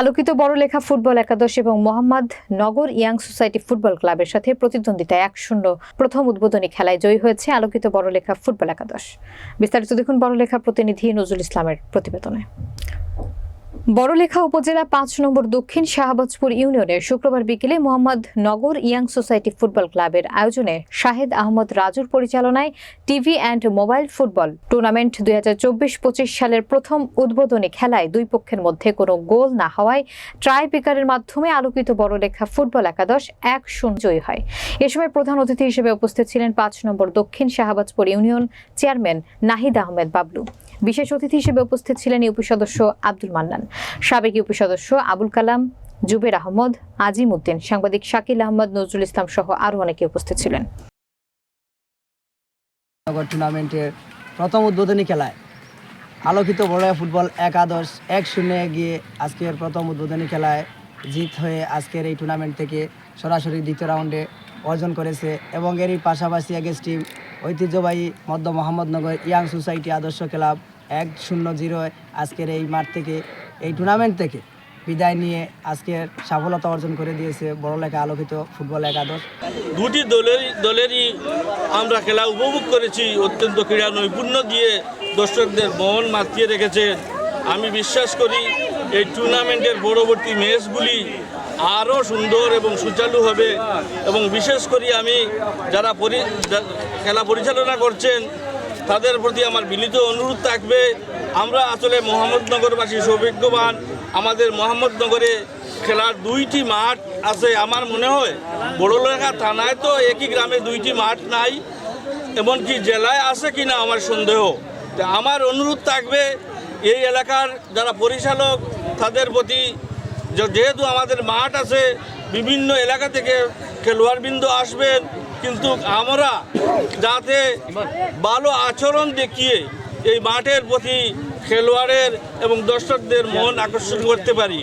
আলোকিত বড়লেখা ফুটবল একাদশ এবং Mohammad Nagar young society football ক্লাবের সাথে প্রতিদ্বন্দ্বিতা এক শূন্য প্রথম উদ্বোধনী খেলায় জয়ী হয়েছে আলোকিত বড়লেখা ফুটবল একাদশ। বিস্তারিত দেখুন বড়লেখা প্রতিনিধি নজরুল ইসলামের প্রতিবেদনে। বড়লেখা উপজেলা পাঁচ নম্বর দক্ষিণ শাহবাজপুর ইউনিয়নের শুক্রবার বিকেলে Mohammad Nagar young society football ক্লাবের আয়োজনে শাহেদ আহমদ রাজুর পরিচালনায় TV and mobile football tournament দুই হাজার চব্বিশ পঁচিশ সালের প্রথম উদ্বোধনী খেলায় দুই পক্ষের মধ্যে কোনো গোল না হওয়ায় ট্রাই মাধ্যমে আলোকিত বড়লেখা ফুটবল একাদশ এক শূন্য হয়। এ সময় প্রধান অতিথি হিসেবে উপস্থিত ছিলেন পাঁচ নম্বর দক্ষিণ শাহবাজপুর ইউনিয়ন চেয়ারম্যান নাহিদ আহমেদ বাবলু। বিশেষ অতিথি হিসেবে উপস্থিত ছিলেন ইউপি সদস্য আব্দুল মান্নান। সাবেক ইউপি সদস্য আবুল কালাম, জুবের আহমদ, আজিম উদ্দিন, সাংবাদিক শাকিল আহমদ, নজরুল ইসলাম সহ আরও অনেকে উপস্থিত ছিলেন। টুর্নামেন্টের প্রথম উদ্বোধনী খেলায় আলোকিত বড় ফুটবল একাদশ এক শূন্যে গিয়ে আজকের প্রথম উদ্বোধনী খেলায় জিত হয়ে আজকের এই টুর্নামেন্ট থেকে সরাসরি দ্বিতীয় রাউন্ডে অর্জন করেছে এবং এরই পাশাপাশি এগেস টিম ঐতিহ্যবাহী মধ্য মোহাম্মদনগর ইয়াং সোসাইটি আদর্শ ক্লাব এক শূন্য জিরো আজকের এই মাঠ থেকে এই টুর্নামেন্ট থেকে বিদায় নিয়ে আজকের সফলতা অর্জন করে দিয়েছে বড়লেখা আলোকিত ফুটবল একাদশ। দুটি দলেরই দলেরই আমরা খেলা উপভোগ করেছি, অত্যন্ত ক্রীড়া নৈপুণ্য দিয়ে দর্শকদের মন মাতিয়ে রেখেছেন আমি বিশ্বাস করি এই টুর্নামেন্টের পরবর্তী ম্যাচগুলি আরও সুন্দর এবং সুচালু হবে এবং বিশেষ করে আমি যারা খেলা পরিচালনা করছেন, তাদের প্রতি আমার বিনীত অনুরোধ থাকবে আমরা আসলে মোহাম্মদনগরবাসী সৌভাগ্যবান। আমাদের মোহাম্মদনগরে খেলার দুইটি মাঠ আছে, আমার মনে হয়। বড়লেখা থানায় তো একই গ্রামে দুইটি মাঠ নাই, এমনকি জেলায় আছে কি না আমার সন্দেহ। তা আমার অনুরোধ থাকবে, এই এলাকার যারা পরিচালক, তাদের প্রতি যেহেতু আমাদের মাঠ আছে, বিভিন্ন এলাকা থেকে খেলোয়াড়বৃন্দ আসবেন, কিন্তু আমরা যাতে ভালো আচরণ দেখিয়ে এই মাঠের প্রতি খেলোয়াড়ের এবং দর্শকদের মন আকর্ষণ করতে পারি।